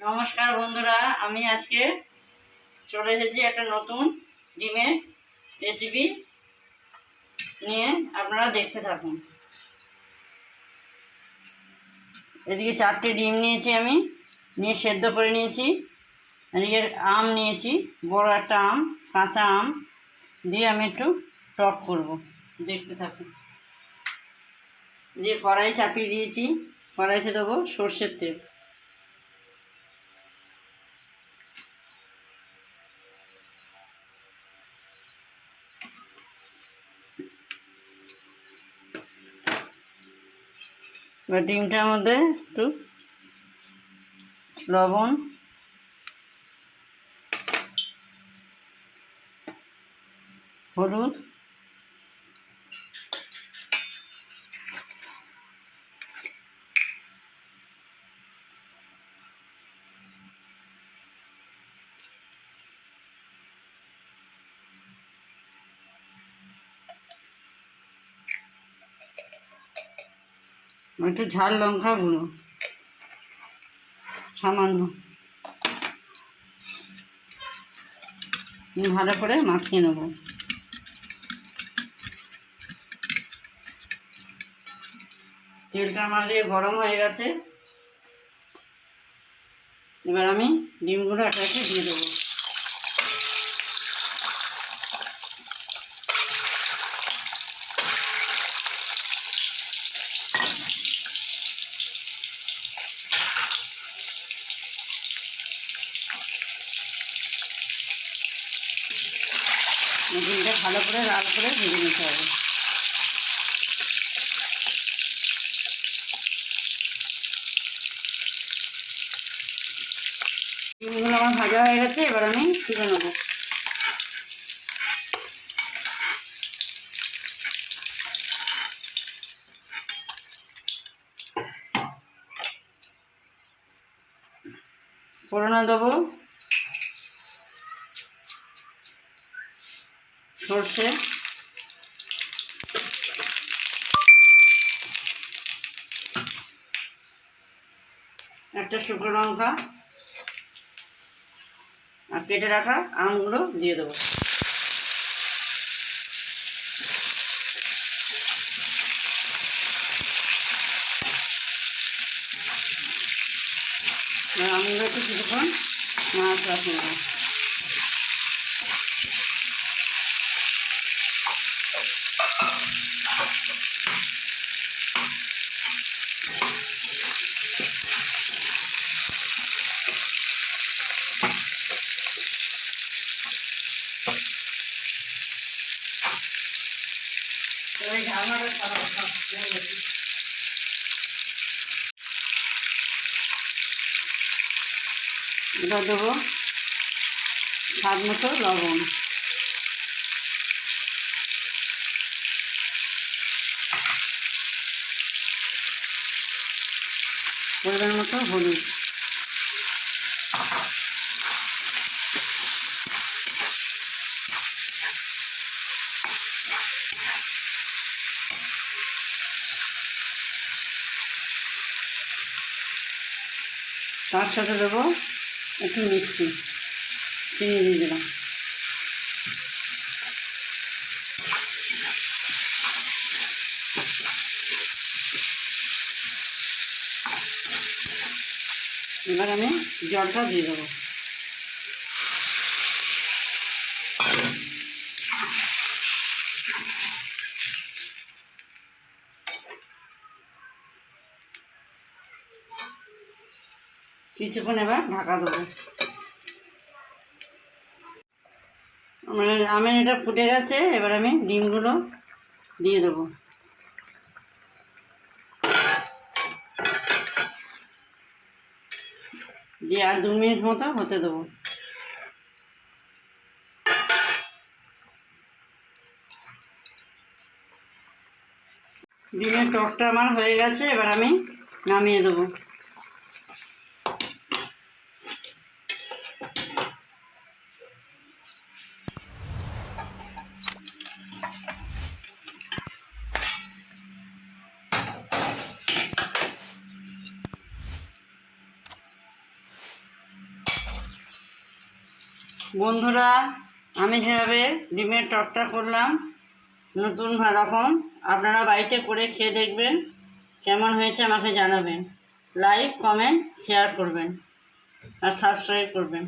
নমস্কার বন্ধুরা, আমি আজকে চলে এসেছি একটা নতুন ডিমের রেসিপি নিয়ে আপনারা দেখতে থাকুন। এদিকে চারটে ডিম নিয়েছি আমি, নিয়ে সেদ্ধ করে নিয়েছি। এদিকে আম নিয়েছি, বড় একটা আম, কাঁচা আম, দিয়ে আমি একটু টক করব, দেখতে থাকুন। দিয়ে কড়াই চাপিয়ে দিয়েছি, কড়াইতে দেবো সর্ষের তেল। এবার ডিমটার মধ্যে একটু লবণ। হলুদ। একটু ঝাল লঙ্কা গুঁড়ো, সামান্য। ভালো করে মাখিয়ে নেব। তেলটা আমার গরম হয়ে গেছে, এবার আমি ডিমগুলো একটা দিয়ে দেবো। ডিমটা ভালো করে লাল করে ভেজে নিতে হবে। আমার ভাজা হয়ে গেছে, এবার আমি তুলে নেব। ফোড়নে দেবো। সর্ষে। একটা শুকনো লঙ্কা। আর কেটে রাখা আমগুলো দিয়ে দেবো। আমগুলো একটু কিছুক্ষণ মাছ রাখব ওই ঝালনাটা খারাপ সব হয়ে গেছে। এবার দেবো স্বাদ মতো লবণ। পরিমাণ মতো হলুদ। তার সাথে দেবো একটু মিষ্টি চিনি দিয়ে দিলাম। এবার আমি জলটা দিয়ে দেবো। কিছুক্ষণ এবার ঢাকা দেবো। আমার আমের এটা ফুটে গেছে, এবার আমি ডিমগুলো দিয়ে দেবো। দিয়ে আর দু মিনিট মতো হতে দেবো। ডিমের টকটা আমার হয়ে গেছে, এবার আমি নামিয়ে দেবো। বন্ধুরা, আমি যেভাবে ডিমের টকটা করলাম, নতুন রকম আপনারা বাড়িতে করে খেয়ে দেখবেন, কেমন হয়েছে আমাকে জানাবেন। লাইক কমেন্ট শেয়ার করবেন, আর সাবস্ক্রাইব করবেন।